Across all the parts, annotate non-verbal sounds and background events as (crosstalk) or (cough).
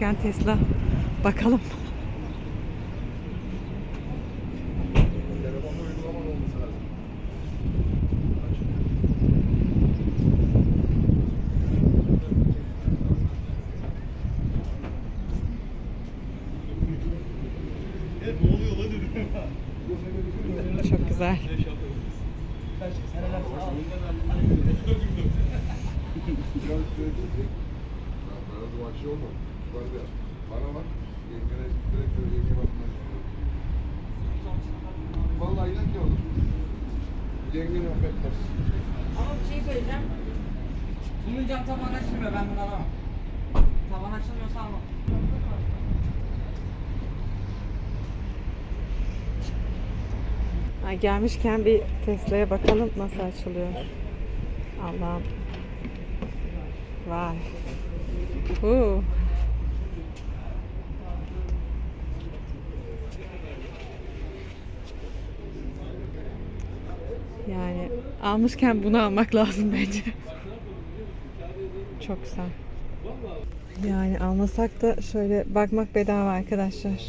gelmişken Tesla bakalım. Çok güzel. Biraz (laughs) Ya bana bak. Yengene direkt böyle yenge inan ki olur. Affetmez. Ama bir şey söyleyeceğim. Bunun cam tavan açılmıyor ben bunu alamam. Tavan açılmıyorsa almam. Ha, gelmişken bir Tesla'ya bakalım nasıl açılıyor. Allah'ım. Vay. Huu. Yani almışken bunu almak lazım bence. Çok güzel. Yani almasak da şöyle bakmak bedava arkadaşlar.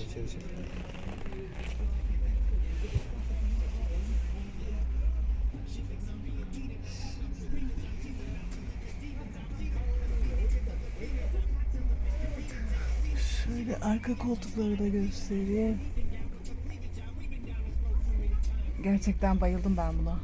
Şöyle arka koltukları da göstereyim. Gerçekten bayıldım ben buna.